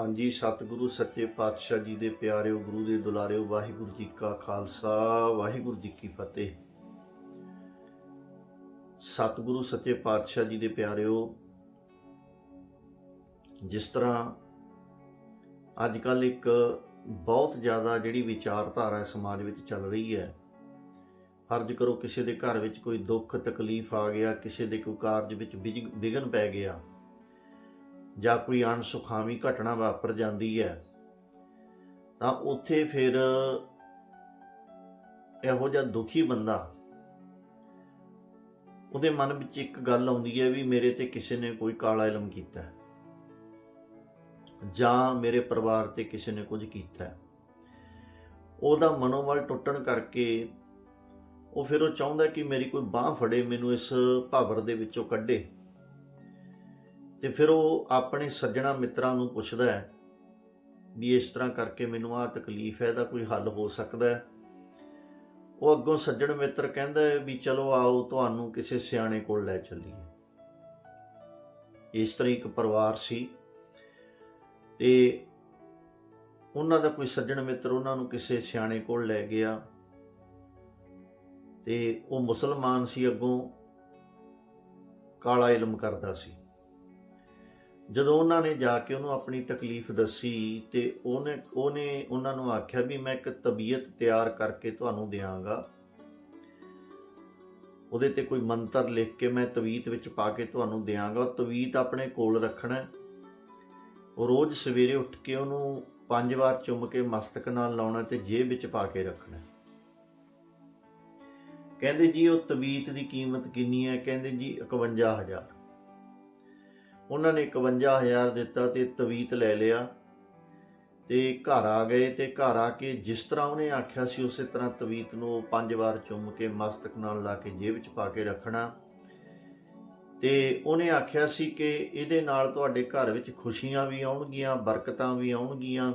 ਹਾਂਜੀ, ਸਤਿਗੁਰੂ, ਸੱਚੇ ਪਾਤਸ਼ਾਹ ਜੀ ਦੇ ਪਿਆਰਿਓ, ਗੁਰੂ ਦੇ ਦੁਲਾਰਿਓ, ਵਾਹਿਗੁਰੂ ਜੀ ਕਾ ਖਾਲਸਾ, ਵਾਹਿਗੁਰੂ ਜੀ ਕੀ ਫਤਿਹ। ਸਤਿਗੁਰੂ, ਸੱਚੇ ਪਾਤਸ਼ਾਹ ਜੀ ਦੇ ਪਿਆਰਿਓ, ਜਿਸ ਤਰ੍ਹਾਂ ਅੱਜ ਕੱਲ ਇੱਕ ਬਹੁਤ ਜ਼ਿਆਦਾ ਜਿਹੜੀ ਵਿਚਾਰਧਾਰਾ ਸਮਾਜ ਵਿੱਚ ਚੱਲ ਰਹੀ ਹੈ ਫਰਜ਼ ਕਰੋ ਕਿਸੇ ਦੇ ਘਰ ਵਿੱਚ ਕੋਈ ਦੁੱਖ, ਤਕਲੀਫ ਆ ਗਿਆ, ਕਿਸੇ ਦੇ ਕੋਈ ਕਾਰਜ ਵਿੱਚ ਵਿਜ- ਵਿਘਨ ਪੈ ਗਿਆ ਜਾਂ ਕੋਈ ਅਣਸੁਖਾਵੀ ਘਟਨਾ ਵਾਪਰ ਜਾਂਦੀ ਹੈ, ਤਾਂ ਉੱਥੇ ਫਿਰ ਇਹੋ ਜਿਹਾ ਦੁਖੀ ਬੰਦਾ ਉਹਦੇ ਮਨ ਵਿੱਚ ਇੱਕ ਗੱਲ ਆਉਂਦੀ ਹੈ ਵੀ ਮੇਰੇ ਤੇ ਕਿਸੇ ਨੇ ਕੋਈ ਕਾਲਾ ਇਲਮ ਕੀਤਾ ਹੈ ਜਾਂ ਮੇਰੇ ਪਰਿਵਾਰ ਤੇ ਕਿਸੇ ਨੇ ਕੁਝ ਕੀਤਾ ਹੈ। ਉਹਦਾ ਮਨੋਬਲ ਟੁੱਟਣ ਕਰਕੇ ਉਹ ਫਿਰ ਉਹ ਚਾਹੁੰਦਾ ਕਿ ਮੇਰੀ ਕੋਈ ਬਾਹ ਫੜੇ, ਮੈਨੂੰ ਇਸ ਭਾਵਰ ਦੇ ਵਿੱਚੋਂ ਕੱਢੇ। ਤੇ ਫਿਰ ਉਹ ਆਪਣੇ ਸੱਜਣਾ ਮਿੱਤਰਾਂ ਨੂੰ ਪੁੱਛਦਾ ਹੈ ਵੀ ਇਸ ਤਰ੍ਹਾਂ ਕਰਕੇ ਮੈਨੂੰ ਆਹ ਤਕਲੀਫ ਹੈ, ਇਹਦਾ ਕੋਈ ਹੱਲ ਹੋ ਸਕਦਾ ਹੈ? ਉਹ ਅੱਗੋਂ ਸੱਜਣ ਮਿੱਤਰ ਕਹਿੰਦਾ ਹੈ ਵੀ ਚਲੋ ਆਓ, ਤੁਹਾਨੂੰ ਕਿਸੇ ਸਿਆਣੇ ਕੋਲ ਲੈ ਚੱਲੀਏ। ਇਸ ਤਰ੍ਹਾਂ ਇੱਕ ਪਰਿਵਾਰ ਸੀ ਤੇ ਉਹਨਾਂ ਦਾ ਕੋਈ ਸੱਜਣ ਮਿੱਤਰ ਉਹਨਾਂ ਨੂੰ ਕਿਸੇ ਸਿਆਣੇ ਕੋਲ ਲੈ ਗਿਆ ਤੇ ਉਹ ਮੁਸਲਮਾਨ ਸੀ, ਅੱਗੋਂ ਕਾਲਾ ਇਲਮ ਕਰਦਾ ਸੀ। ਜਦੋਂ ਉਹਨਾਂ ਨੇ ਜਾ ਕੇ ਉਹਨੂੰ ਆਪਣੀ ਤਕਲੀਫ ਦੱਸੀ ਤੇ ਉਹਨੇ ਉਹਨੇ, ਉਹਨਾਂ ਨੂੰ ਆਖਿਆ ਵੀ ਮੈਂ ਇੱਕ ਤਬੀਅਤ ਤਿਆਰ ਕਰਕੇ ਤੁਹਾਨੂੰ ਦਿਆਂਗਾ। ਉਹਦੇ ਤੇ ਕੋਈ ਮੰਤਰ ਲਿਖ ਕੇ ਮੈਂ ਤਵੀਤ ਵਿੱਚ ਪਾ ਕੇ ਤੁਹਾਨੂੰ ਦਿਆਂਗਾ। ਉਹ ਤਵੀਤ ਆਪਣੇ ਕੋਲ ਰੱਖਣਾ ਉਹ ਰੋਜ਼ ਸਵੇਰੇ ਉੱਠ ਕੇ ਉਹਨੂੰ ਪੰਜ ਵਾਰ ਚੁੰਮ ਕੇ ਮਸਤਕ ਨਾਲ ਲਾਉਣਾ ਤੇ ਜੇਬ ਵਿੱਚ ਪਾ ਕੇ ਰੱਖਣਾ ਕਹਿੰਦੇ ਜੀ ਉਹ ਤਵੀਤ ਦੀ ਕੀਮਤ ਕਿੰਨੀ ਹੈ? ਕਹਿੰਦੇ ਜੀ 51000 ਉਹਨਾਂ ਨੇ 51000 ਦਿੱਤਾ ਤੇ ਤਵੀਤ ਲੈ ਲਿਆ। ਤੇ ਘਰ ਆ ਗਏ ਤੇ ਘਰ ਆ ਕੇ ਜਿਸ ਤਰ੍ਹਾਂ ਉਹਨੇ ਆਖਿਆ ਸੀ, ਉਸੇ ਤਰ੍ਹਾਂ ਤਵੀਤ ਨੂੰ ਪੰਜ ਵਾਰ ਚੁੰਮ ਕੇ ਮਸਤਕ ਨਾਲ ਲਾ ਕੇ ਜੇਬ ਵਿੱਚ ਪਾ ਕੇ ਰੱਖਣਾ। ਤੇ ਉਹਨੇ ਆਖਿਆ ਸੀ ਕਿ ਇਹਦੇ ਨਾਲ ਤੁਹਾਡੇ ਘਰ ਵਿੱਚ ਖੁਸ਼ੀਆਂ ਵੀ ਆਉਣਗੀਆਂ, ਬਰਕਤਾਂ ਵੀ ਆਉਣਗੀਆਂ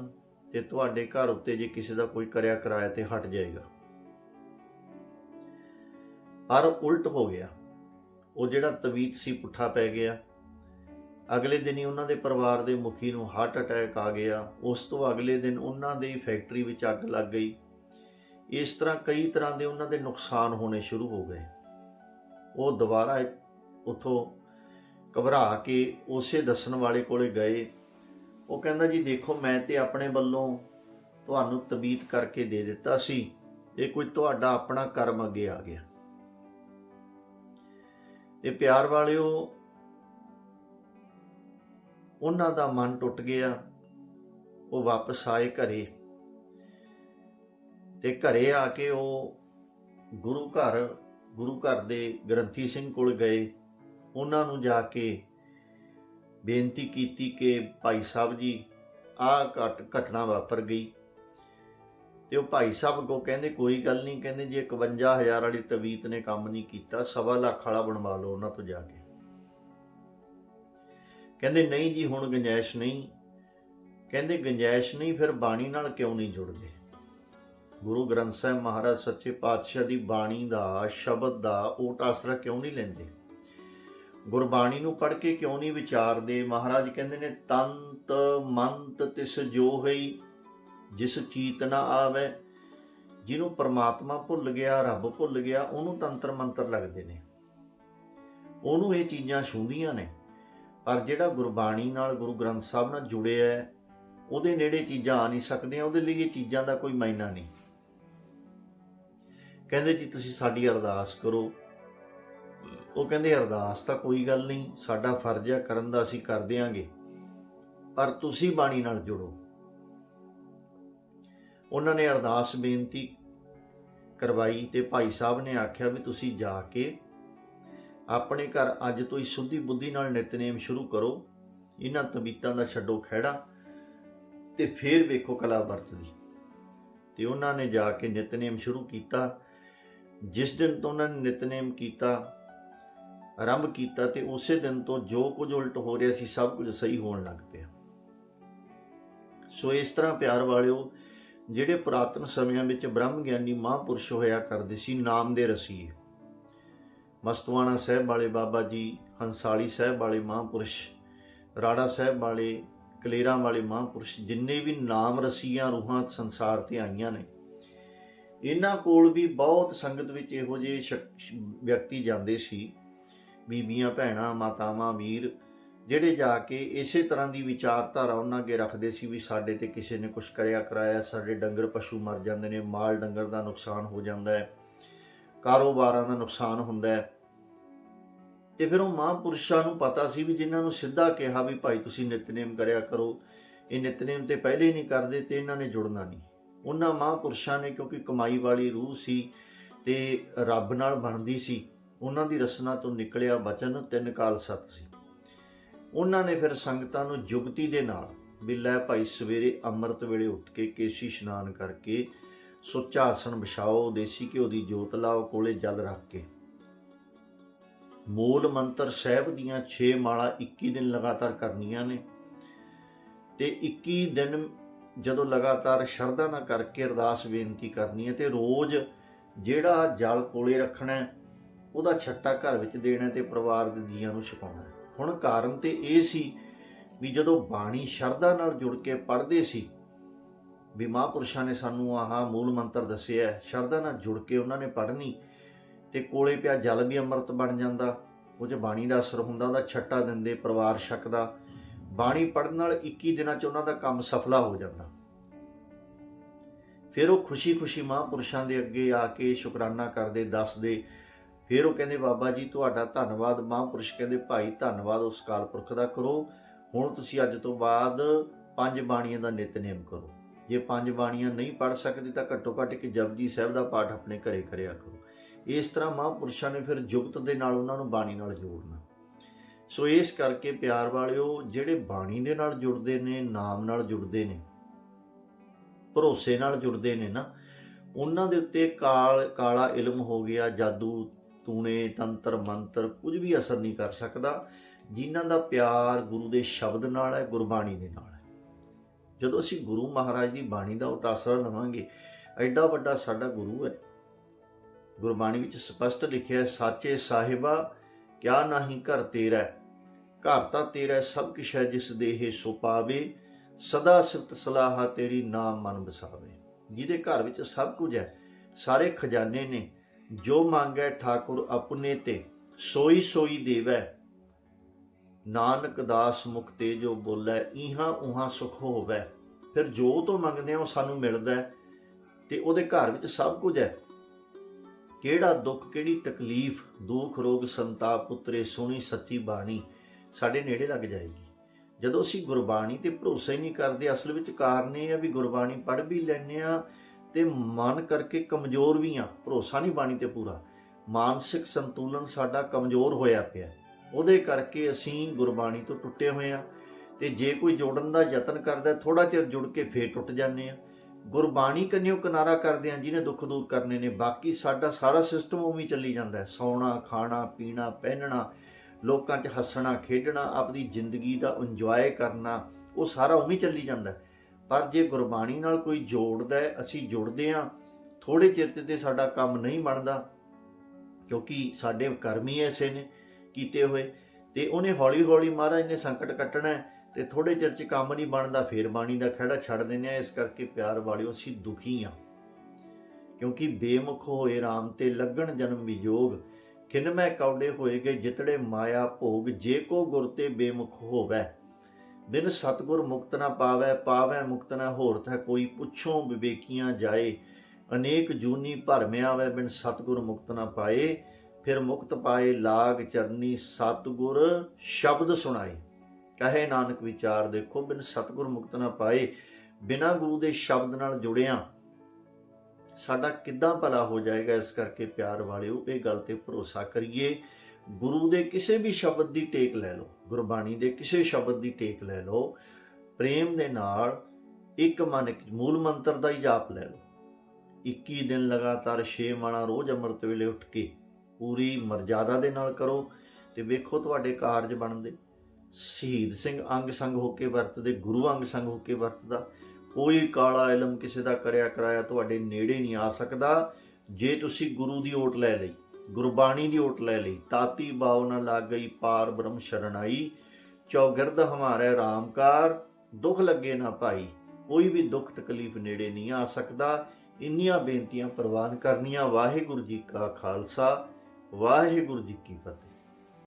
ਤੇ ਤੁਹਾਡੇ ਘਰ ਉੱਤੇ ਜੇ ਕਿਸੇ ਦਾ ਕੋਈ ਕਰਿਆ ਕਰਾਇਆ ਤੇ ਹਟ ਜਾਏਗਾ। ਪਰ ਉਲਟ ਹੋ ਗਿਆ। ਉਹ ਜਿਹੜਾ ਤਵੀਤ ਸੀ, ਪੁੱਠਾ ਪੈ ਗਿਆ। ਅਗਲੇ ਦਿਨ ਹੀ ਉਹਨਾਂ ਦੇ ਪਰਿਵਾਰ ਦੇ ਮੁਖੀ ਨੂੰ ਹਾਰਟ ਅਟੈਕ ਆ ਗਿਆ। ਉਸ ਤੋਂ ਅਗਲੇ ਦਿਨ ਉਹਨਾਂ ਦੀ ਫੈਕਟਰੀ ਵਿੱਚ ਅੱਗ ਲੱਗ ਗਈ। ਇਸ ਤਰ੍ਹਾਂ ਕਈ ਤਰ੍ਹਾਂ ਦੇ ਉਹਨਾਂ ਦੇ ਨੁਕਸਾਨ ਹੋਣੇ ਸ਼ੁਰੂ ਹੋ ਗਏ। ਉਹ ਦੁਬਾਰਾ ਉਥੋਂ ਘਬਰਾ ਕੇ ਉਸੇ ਦੱਸਣ ਵਾਲੇ ਕੋਲੇ ਗਏ। ਉਹ ਕਹਿੰਦਾ, ਜੀ ਦੇਖੋ, ਮੈਂ ਤੇ ਆਪਣੇ ਵੱਲੋਂ ਤੁਹਾਨੂੰ ਤਬੀਤ ਕਰਕੇ ਦੇ ਦਿੱਤਾ ਸੀ। ਇਹ ਕੋਈ ਤੁਹਾਡਾ ਆਪਣਾ ਕਰਮ ਅੱਗੇ ਆ ਗਿਆ। ਇਹ ਪਿਆਰ ਵਾਲਿਓ ਉਹਨਾਂ ਦਾ ਮਨ ਟੁੱਟ ਗਿਆ। ਉਹ ਵਾਪਸ ਆਏ ਘਰੇ ਤੇ ਘਰੇ ਆ ਕੇ ਉਹ ਗੁਰੂ ਘਰ ਗੁਰੂ ਘਰ ਦੇ ਗ੍ਰੰਥੀ ਸਿੰਘ ਕੋਲ ਗਏ। ਉਹਨਾਂ ਨੂੰ ਜਾ ਕੇ ਬੇਨਤੀ ਕੀਤੀ ਕਿ ਭਾਈ ਸਾਹਿਬ ਜੀ, ਆਹ ਘਟ, ਘਟਨਾ ਵਾਪਰ ਗਈ। ਤੇ ਉਹ ਭਾਈ ਸਾਹਿਬ ਕੋ ਕਹਿੰਦੇ, ਕੋਈ ਗੱਲ ਨਹੀਂ, ਕਹਿੰਦੇ ਜੇ 51000 ਵਾਲੀ ਤਵੀਤ ਨੇ ਕੰਮ ਨਹੀਂ ਕੀਤਾ, ਸਵਾ ਲੱਖ ਵਾਲਾ ਬਣਵਾ ਲਓ ਉਹਨਾਂ ਤੋਂ ਜਾ ਕੇ। ਕਹਿੰਦੇ ਨਹੀਂ ਜੀ, ਹੁਣ ਗੁੰਜਾਇਸ਼ ਨਹੀਂ। ਕਹਿੰਦੇ ਗੁੰਜਾਇਸ਼ ਨਹੀਂ, ਫਿਰ ਬਾਣੀ ਨਾਲ ਕਿਉਂ ਨਹੀਂ ਜੁੜਦੇ? ਗੁਰੂ ਗ੍ਰੰਥ ਸਾਹਿਬ ਮਹਾਰਾਜ ਸੱਚੇ ਪਾਤਸ਼ਾਹ ਦੀ ਬਾਣੀ ਦਾ, ਸ਼ਬਦ ਦਾ ਓਟ ਆਸਰਾ ਕਿਉਂ ਨਹੀਂ ਲੈਂਦੇ? ਗੁਰਬਾਣੀ ਨੂੰ ਪੜ੍ਹ ਕੇ ਕਿਉਂ ਨਹੀਂ ਵਿਚਾਰਦੇ? ਮਹਾਰਾਜ ਕਹਿੰਦੇ ਨੇ, ਤੰਤ ਮੰਤ ਤਿਸ ਜੋ ਹੋਈ, ਜਿਸ ਚੀਤ ਨਾ ਆਵੇ। ਜਿਹਨੂੰ ਪਰਮਾਤਮਾ ਭੁੱਲ ਗਿਆ, ਰੱਬ ਭੁੱਲ ਗਿਆ, ਉਹਨੂੰ ਤੰਤਰ ਮੰਤਰ ਲੱਗਦੇ ਨੇ। ਉਹਨੂੰ ਇਹ ਚੀਜ਼ਾਂ ਛੂੰਦੀਆਂ ਨੇ। ਪਰ ਜਿਹੜਾ ਗੁਰਬਾਣੀ ਨਾਲ ਗੁਰੂ ਗ੍ਰੰਥ ਸਾਹਿਬ ਨਾਲ ਜੁੜਿਆ ਹੈ ਉਹਦੇ ਨੇੜੇ ਚੀਜ਼ਾਂ ਆ ਨਹੀਂ ਸਕਦੀਆਂ, ਉਹਦੇ ਲਈ ਇਹ ਚੀਜ਼ਾਂ ਦਾ ਕੋਈ ਮਾਇਨਾ ਨਹੀਂ। ਕਹਿੰਦੇ ਜੀ, ਤੁਸੀਂ ਸਾਡੀ ਅਰਦਾਸ ਕਰੋ। ਉਹ ਕਹਿੰਦੇ, ਅਰਦਾਸ ਤਾਂ ਕੋਈ ਗੱਲ ਨਹੀਂ, ਸਾਡਾ ਫਰਜ਼ ਹੈ ਕਰਨ ਦਾ ਅਸੀਂ ਕਰ ਦਿਆਂਗੇ। ਪਰ ਤੁਸੀਂ ਬਾਣੀ ਨਾਲ ਜੁੜੋ। ਉਹਨਾਂ ਨੇ ਅਰਦਾਸ ਬੇਨਤੀ ਕਰਵਾਈ ਤੇ ਭਾਈ ਸਾਹਿਬ ਨੇ ਆਖਿਆ ਵੀ ਤੁਸੀਂ ਜਾ ਕੇ ਆਪਣੇ ਘਰ ਅੱਜ ਤੋਂ ਹੀ ਸੁੱਧੀ ਬੁੱਧੀ ਨਾਲ ਨਿਤਨੇਮ ਸ਼ੁਰੂ ਕਰੋ। ਇਹਨਾਂ ਤਬੀਤਾਂ ਦਾ ਛੱਡੋ ਖਹਿੜਾ ਤੇ ਫੇਰ ਵੇਖੋ ਕਲਾ ਵਰਤਦੀ। ਤੇ ਉਹਨਾਂ ਨੇ ਜਾ ਕੇ ਨਿਤਨੇਮ ਸ਼ੁਰੂ ਕੀਤਾ। ਜਿਸ ਦਿਨ ਤੋਂ ਉਹਨਾਂ ਨੇ ਨਿਤਨੇਮ ਕੀਤਾ, ਆਰੰਭ ਕੀਤਾ ਤੇ ਉਸੇ ਦਿਨ ਤੋਂ ਜੋ ਕੁਝ ਉਲਟ ਹੋ ਰਿਹਾ ਸੀ, ਸਭ ਕੁਝ ਸਹੀ ਹੋਣ ਲੱਗ ਪਿਆ। ਸੋ ਇਸ ਤਰ੍ਹਾਂ ਪਿਆਰ ਵਾਲਿਓ, ਜਿਹੜੇ ਪੁਰਾਤਨ ਸਮਿਆਂ ਵਿੱਚ ਬ੍ਰਹਮ ਗਿਆਨੀ ਮਹਾਂਪੁਰਸ਼ ਹੋਇਆ ਕਰਦੇ ਸੀ, ਨਾਮ ਦੇ ਰਸੀਏ। ਮਸਤਵਾਣਾ ਸਾਹਿਬ ਵਾਲੇ ਬਾਬਾ ਜੀ, ਹੰਸਾਲੀ ਸਾਹਿਬ ਵਾਲੇ ਮਹਾਂਪੁਰਸ਼, ਰਾੜਾ ਸਾਹਿਬ ਵਾਲੇ, ਕਲੇਰਾਂ ਵਾਲੇ ਮਹਾਂਪੁਰਸ਼, ਜਿੰਨੇ ਵੀ ਨਾਮ ਰਸੀਆਂ ਰੂਹਾਂ ਸੰਸਾਰ ਤੇ ਆਈਆਂ ਨੇ, ਇਹਨਾਂ ਕੋਲ ਵੀ ਬਹੁਤ ਸੰਗਤ ਵਿੱਚ ਇਹੋ ਜਿਹੇ ਸ਼ਕ- ਵਿਅਕਤੀ ਜਾਂਦੇ ਸੀ, ਬੀਬੀਆਂ, ਭੈਣਾਂ, ਮਾਤਾਵਾਂ, ਵੀਰ, ਜਿਹੜੇ ਜਾ ਕੇ ਇਸੇ ਤਰ੍ਹਾਂ ਦੀ ਵਿਚਾਰਧਾਰਾ ਉਹਨਾਂ ਅੱਗੇ ਰੱਖਦੇ ਸੀ ਵੀ ਸਾਡੇ ਤੇ ਕਿਸੇ ਨੇ ਕੁਝ ਕਰਿਆ ਕਰਾਇਆ, ਸਾਡੇ ਡੰਗਰ ਪਸ਼ੂ ਮਰ ਜਾਂਦੇ ਨੇ, ਮਾਲ ਡੰਗਰ ਦਾ ਨੁਕਸਾਨ ਹੋ ਜਾਂਦਾ ਹੈ, ਕਾਰੋਬਾਰਾਂ ਦਾ ਨੁਕਸਾਨ ਹੁੰਦਾ ਹੈ। ਤੇ ਫਿਰ ਉਹ ਮਹਾਂਪੁਰਸ਼ਾਂ ਨੂੰ ਪਤਾ ਸੀ ਵੀ ਜਿਨ੍ਹਾਂ ਨੂੰ ਸਿੱਧਾ ਕਿਹਾ ਵੀ ਭਾਈ ਤੁਸੀਂ ਨਿਤਨੇਮ ਕਰਿਆ ਕਰੋ, ਇਹ ਨਿਤਨੇਮ ਤੇ ਪਹਿਲੇ ਹੀ ਨਹੀਂ ਕਰਦੇ ਤੇ ਇਹਨਾਂ ਨੇ ਜੁੜਨਾ ਨਹੀਂ। ਉਹਨਾਂ ਮਹਾਂਪੁਰਸ਼ਾਂ ਨੇ ਕਿਉਂਕਿ ਕਮਾਈ ਵਾਲੀ ਰੂਹ ਸੀ ਤੇ ਰੱਬ ਨਾਲ ਬਣਦੀ ਸੀ, ਉਹਨਾਂ ਦੀ ਰਸਨਾ ਤੋਂ ਨਿਕਲਿਆ ਬਚਨ ਤਿੰਨ ਕਾਲ ਸਤ ਸੀ। ਉਹਨਾਂ ਨੇ ਫਿਰ ਸੰਗਤਾਂ ਨੂੰ ਜੁਗਤੀ ਦੇ ਨਾਲ ਵੀ ਲੈ ਭਾਈ ਸਵੇਰੇ ਅੰਮ੍ਰਿਤ ਵੇਲੇ ਉੱਠ ਕੇ ਕੇਸੀ ਇਸ਼ਨਾਨ ਕਰਕੇ ਸੁੱਚਾ ਆਸਣ ਵਿਛਾਓ, ਦੇਸੀ ਘਿਓ ਦੀ ਜੋਤ ਲਾਓ, ਕੋਲੇ ਜਲ ਰੱਖ ਕੇ ਮੂਲ ਮੰਤਰ ਸਾਹਿਬ ਦੀਆਂ 6 ਮਾਲਾ 21 ਦਿਨ ਲਗਾਤਾਰ ਕਰਨੀਆਂ ਨੇ ਤੇ 21 ਦਿਨ ਜਦੋਂ ਲਗਾਤਾਰ ਸ਼ਰਧਾ ਨਾਲ ਕਰਕੇ ਅਰਦਾਸ ਬੇਨਤੀ ਕਰਨੀ ਹੈ ਤੇ ਰੋਜ਼ ਜਿਹੜਾ ਜਲ ਕੋਲੇ ਰੱਖਣਾ ਉਹਦਾ ਛੱਟਾ ਘਰ ਵਿੱਚ ਦੇਣਾ ਤੇ ਪਰਿਵਾਰ ਦੇ ਜੀਆਂ ਨੂੰ ਛਕਾਉਣਾ ਹੁਣ ਕਾਰਨ ਤੇ ਇਹ ਸੀ ਵੀ ਜਦੋਂ ਬਾਣੀ ਸ਼ਰਧਾ ਨਾਲ ਜੁੜ ਕੇ ਪੜ੍ਹਦੇ ਸੀ, ਵੀ ਮਹਾਂਪੁਰਸ਼ਾਂ ਨੇ ਸਾਨੂੰ ਆਹ ਮੂਲ ਮੰਤਰ ਦੱਸਿਆ ਸ਼ਰਧਾ ਨਾਲ ਜੁੜ ਕੇ ਉਹਨਾਂ ਨੇ ਪੜ੍ਹਨੀ ਤੇ ਕੋਲੇ ਪਿਆ ਜਲ ਵੀ ਅੰਮ੍ਰਿਤ ਬਣ ਜਾਂਦਾ, ਉਹ 'ਚ ਬਾਣੀ ਦਾ ਅਸਰ ਹੁੰਦਾ, ਉਹਦਾ ਛੱਟਾ ਦਿੰਦੇ, ਪਰਿਵਾਰ ਛਕਦਾ। ਬਾਣੀ ਪੜਨ ਨਾਲ 21 ਦਿਨਾਂ 'ਚ ਉਹਨਾਂ ਦਾ ਕੰਮ ਸਫਲਾ ਹੋ ਜਾਂਦਾ। ਫਿਰ ਉਹ ਖੁਸ਼ੀ-ਖੁਸ਼ੀ ਮਹਾਂਪੁਰਸ਼ਾਂ ਦੇ ਅੱਗੇ ਆ ਕੇ ਸ਼ੁਕਰਾਨਾ ਕਰਦੇ, ਦੱਸਦੇ। ਫਿਰ ਉਹ ਕਹਿੰਦੇ, ਬਾਬਾ ਜੀ, ਤੁਹਾਡਾ ਧੰਨਵਾਦ, ਮਹਾਂਪੁਰਸ਼ ਕਹਿੰਦੇ, ਭਾਈ, ਧੰਨਵਾਦ ਉਸ ਕਾਲ ਪੁਰਖ ਦਾ ਕਰੋ। ਹੁਣ ਤੁਸੀਂ ਅੱਜ ਤੋਂ ਬਾਅਦ ਪੰਜ ਬਾਣੀਆਂ ਦਾ ਨਿਤਨੇਮ ਕਰੋ। ਜੇ ਪੰਜ ਬਾਣੀਆਂ ਨਹੀਂ ਪੜ ਸਕਦੇ ਤਾਂ ਘੱਟੋ ਘੱਟ ਇੱਕ ਜਪਜੀ ਸਾਹਿਬ ਦਾ ਪਾਠ ਆਪਣੇ ਘਰੇ ਕਰਿਆ ਕਰੋ। ਇਸ ਤਰ੍ਹਾਂ ਮਹਾਂਪੁਰਸ਼ਾਂ ਨੇ ਫਿਰ ਜੁਗਤ ਦੇ ਨਾਲ ਉਹਨਾਂ ਨੂੰ ਬਾਣੀ ਨਾਲ ਜੋੜਨਾ। ਸੋ ਇਸ ਕਰਕੇ ਪਿਆਰ ਵਾਲਿਓ, ਜਿਹੜੇ ਬਾਣੀ ਦੇ ਨਾਲ ਜੁੜਦੇ ਨੇ, ਨਾਮ ਨਾਲ ਜੁੜਦੇ ਨੇ, ਭਰੋਸੇ ਨਾਲ ਜੁੜਦੇ ਨੇ ਨਾ, ਉਹਨਾਂ ਦੇ ਉੱਤੇ ਕਾਲ, ਕਾਲਾ ਇਲਮ ਹੋ ਗਿਆ, ਜਾਦੂ, ਤੂਣੇ, ਤੰਤਰ, ਮੰਤਰ ਕੁਝ ਵੀ ਅਸਰ ਨਹੀਂ ਕਰ ਸਕਦਾ, ਜਿਨ੍ਹਾਂ ਦਾ ਪਿਆਰ ਗੁਰੂ ਦੇ ਸ਼ਬਦ ਨਾਲ ਹੈ, ਗੁਰਬਾਣੀ ਦੇ ਨਾਲ ਹੈ। ਜਦੋਂ ਅਸੀਂ ਗੁਰੂ ਮਹਾਰਾਜ ਦੀ ਬਾਣੀ ਦਾ ਉਟਾਸਰਾ ਲਵਾਂਗੇ, ਐਡਾ ਵੱਡਾ ਸਾਡਾ ਗੁਰੂ ਹੈ। ਗੁਰਬਾਣੀ ਵਿੱਚ ਸਪਸ਼ਟ ਲਿਖਿਆ ਹੈ, ਸਾਚੇ ਸਾਹਿਬਾ, ਕਿਆ ਨਾਹੀ ਘਰ ਤੇਰਾ ਘਰ ਤਾਂ ਤੇਰਾ ਸਭ ਕੁਛ ਹੈ, ਜਿਸ ਦੇਹੇ ਸੋ ਪਾਵੇ। ਸਦਾ ਸਿਫਤ ਸਲਾਹਾ ਤੇਰੀ ਨਾਮ ਮਨ ਬਸਾਵੇ ਜਿਹਦੇ ਘਰ ਵਿੱਚ ਸਭ ਕੁਝ ਹੈ, ਸਾਰੇ ਖਜ਼ਾਨੇ ਨੇ। ਜੋ ਮੰਗੈ ਠਾਕੁਰ ਆਪਣੇ ਤੇ, ਸੋਈ ਸੋਈ ਦੇਵੈ। ਨਾਨਕ ਦਾਸ ਮੁਖ ਤੇ ਜੋ ਬੋਲੇ, ਇਹਾਂ ਉਹਾਂ ਸੁਖ ਹੋਵੇ। ਫਿਰ ਜੋ ਤੋਂ ਮੰਗਦੇ ਆ ਉਹ ਸਾਨੂੰ ਮਿਲਦਾ ਹੈ ਤੇ ਉਹਦੇ ਘਰ ਵਿੱਚ ਸਭ ਕੁਝ ਹੈ। ਕਿਹੜਾ ਦੁੱਖ, ਕਿਹੜੀ ਤਕਲੀਫ? ਦੁੱਖ, ਰੋਗ, ਸੰਤਾਪ, ਪੁੱਤਰੇ ਸੋਹਣੀ ਸੱਚੀ ਬਾਣੀ ਸਾਡੇ ਨੇੜੇ ਲੱਗ ਜਾਏਗੀ। ਜਦੋਂ ਅਸੀਂ ਗੁਰਬਾਣੀ ਤੇ ਭਰੋਸਾ ਹੀ ਨਹੀਂ ਕਰਦੇ, ਅਸਲ ਵਿੱਚ ਕਾਰਨ ਇਹ ਆ ਵੀ ਗੁਰਬਾਣੀ ਪੜ੍ਹ ਵੀ ਲੈਂਦੇ ਆ ਤੇ ਮਨ ਕਰਕੇ ਕਮਜ਼ੋਰ ਵੀ ਆ ਭਰੋਸਾ ਨਹੀਂ ਬਾਣੀ ਤੇ ਪੂਰਾ। ਮਾਨਸਿਕ ਸੰਤੁਲਨ ਸਾਡਾ ਕਮਜ਼ੋਰ ਹੋਇਆ ਪਿਆ। ਉਹਦੇ ਕਰਕੇ ਅਸੀਂ ਗੁਰਬਾਣੀ ਤੋਂ ਟੁੱਟੇ ਹੋਏ ਆ ਤੇ ਜੇ ਕੋਈ ਜੋੜਨ ਦਾ ਯਤਨ ਕਰਦਾ ਥੋੜਾ ਚਿਰ ਜੁੜ ਕੇ ਫੇਰ ਟੁੱਟ ਜਾਂਦੇ ਆ ਗੁਰਬਾਣੀ ਕੰਨਿਓ ਕਿਨਾਰਾ ਕਰਦੇ ਆ, ਜਿਹਨੇ ਦੁੱਖ ਦੂਰ ਕਰਨੇ ਨੇ। ਬਾਕੀ ਸਾਡਾ ਸਾਰਾ ਸਿਸਟਮ ਉਵੇਂ ਚੱਲੀ ਜਾਂਦਾ ਹੈ। ਸੌਣਾ, ਖਾਣਾ, ਪੀਣਾ, ਪਹਿਨਣਾ, ਲੋਕਾਂ 'ਚ ਹੱਸਣਾ, ਖੇਡਣਾ ਆਪਣੀ ਜ਼ਿੰਦਗੀ ਦਾ ਇੰਜੋਏ ਕਰਨਾ, ਉਹ ਸਾਰਾ ਉਵੇਂ ਚੱਲੀ ਜਾਂਦਾ ਪਰ ਜੇ ਗੁਰਬਾਣੀ ਨਾਲ ਕੋਈ ਜੋੜਦਾ ਹੈ, ਅਸੀਂ ਜੁੜਦੇ ਆ ਥੋੜੇ ਚਿਰ ਤੇ ਤੇ ਸਾਡਾ ਕੰਮ ਨਹੀਂ ਬਣਦਾ, ਕਿਉਂਕਿ ਸਾਡੇ ਕਰਮੀ ਹੀ ਐਸੇ ਨੇ ਕੀਤੇ ਹੋਏ। ਤੇ ਉਹਨੇ ਹੌਲੀ ਹੌਲੀ ਮਹਾਰਾਜ ਨੇ ਸੰਕਟ ਕੱਟਣਾ ਹੈ। ਤੇ ਥੋੜੇ ਚਿਰ ਚ ਕੰਮ ਨਹੀਂ ਬਣਦਾ, ਫੇਰ ਬਾਣੀ ਦਾ ਖੜਾ ਛੱਡ ਦਿੰਦੇ ਆ ਇਸ ਕਰਕੇ ਪਿਆਰ ਵਾਲਿਓ ਅਸੀਂ ਦੁਖੀ ਆ ਕਿਉਂਕਿ ਬੇਮੁਖ ਹੋਏ RAM ਤੇ ਲੱਗਣ ਜਨਮ ਵਿਜੋਗ ਕਿਨ ਮੈਂ ਕੌਡੇ ਹੋਏਗੇ ਜਿਤੜੇ ਮਾਇਆ ਭੋਗ। ਜੇ ਕੋ ਗੁਰ ਤੇ ਬੇਮੁਖ ਹੋਵੇ, ਬਿਨ ਸਤਗੁਰ ਮੁਕਤ ਨਾ ਪਾਵੇ ਪਾਵੇ ਮੁਕਤ ਨਾ ਹੋਰ ਥਾ। ਕੋਈ ਪੁੱਛੋ ਵਿਵੇਕੀਆਂ ਜਾਏ, ਅਨੇਕ ਜੂਨੀ ਭਰਮਿਆ ਵੇ ਬਿਨ ਸਤਗੁਰ ਮੁਕਤ ਨਾ ਪਾਏ। ਫਿਰ ਮੁਕਤ ਪਾਏ ਲਾਗ ਚਰਨੀ ਸਤਗੁਰ ਸ਼ਬਦ ਸੁਣਾਏ। ਕਹੇ ਨਾਨਕ ਵਿਚਾਰ ਦੇਖੋ, ਬਿਨ ਸਤਗੁਰ ਮੁਕਤ ਨਾ ਪਾਏ, ਬਿਨਾ ਗੁਰੂ ਦੇ ਸ਼ਬਦ ਨਾਲ ਜੁੜਿਆ। ਸਾਡਾ ਕਿੱਦਾਂ ਭਲਾ ਹੋ ਜਾਏਗਾ? ਇਸ ਕਰਕੇ ਪਿਆਰ ਵਾਲਿਓ, ਇਹ ਗੱਲ ਤੇ ਭਰੋਸਾ ਕਰੀਏ, ਗੁਰੂ ਦੇ ਕਿਸੇ ਵੀ ਸ਼ਬਦ ਦੀ ਟੇਕ ਲੈ ਲਓ, ਗੁਰਬਾਣੀ ਦੇ ਕਿਸੇ ਸ਼ਬਦ ਦੀ ਟੇਕ ਲੈ ਲਓ, ਪ੍ਰੇਮ ਦੇ ਨਾਲ ਇੱਕ ਮਨ, ਇੱਕ ਮੂਲ ਮੰਤਰ ਦਾ ਹੀ ਜਾਪ ਲੈ ਲਓ। 21 ਦਿਨ ਲਗਾਤਾਰ 6 ਮਾਣਾ ਰੋਜ਼ ਅੰਮ੍ਰਿਤ ਵੇਲੇ ਉੱਠ ਕੇ ਪੂਰੀ ਮਰਜ਼ਾਦਾ ਦੇ ਨਾਲ ਕਰੋ ਤੇ ਵੇਖੋ ਤੁਹਾਡੇ ਕਾਰਜ ਬਣਦੇ। ਸ਼ਹੀਦ ਸਿੰਘ ਅੰਗ ਸੰਗ ਹੋ ਕੇ ਵਰਤਦੇ, ਗੁਰੂ ਅੰਗ ਸੰਗ ਹੋ ਕੇ ਵਰਤਦਾ। ਕੋਈ ਕਾਲਾ ਇਲਮ ਕਿਸੇ ਦਾ ਕਰਿਆ ਕਰਾਇਆ ਤੁਹਾਡੇ ਨੇੜੇ ਨਹੀਂ ਆ ਸਕਦਾ। ਜੇ ਤੁਸੀਂ ਗੁਰੂ ਦੀ ਓਟ ਲੈ ਲਈ, ਗੁਰਬਾਣੀ ਦੀ ਓਟ ਲੈ ਲਈ, ਤਾਤੀ ਬਾਉ ਨਾ ਲੱਗ ਗਈ ਪਾਰ ਬ੍ਰਹਮ ਸ਼ਰਣਾਈ ਚੌਗਿਰਦ ਹਮਾਰੇ ਰਾਮਕਾਰ ਦੁੱਖ ਲੱਗੇ ਨਾ ਭਾਈ। ਕੋਈ ਵੀ ਦੁੱਖ ਤਕਲੀਫ ਨੇੜੇ ਨਹੀਂ ਆ ਸਕਦਾ। ਇੰਨੀਆਂ ਬੇਨਤੀਆਂ ਪ੍ਰਵਾਨ ਕਰਨੀਆਂ। ਵਾਹਿਗੁਰੂ ਜੀ ਕਾ ਖਾਲਸਾ, ਵਾਹਿਗੁਰੂ ਜੀ ਕੀ ਫਤਿਹ।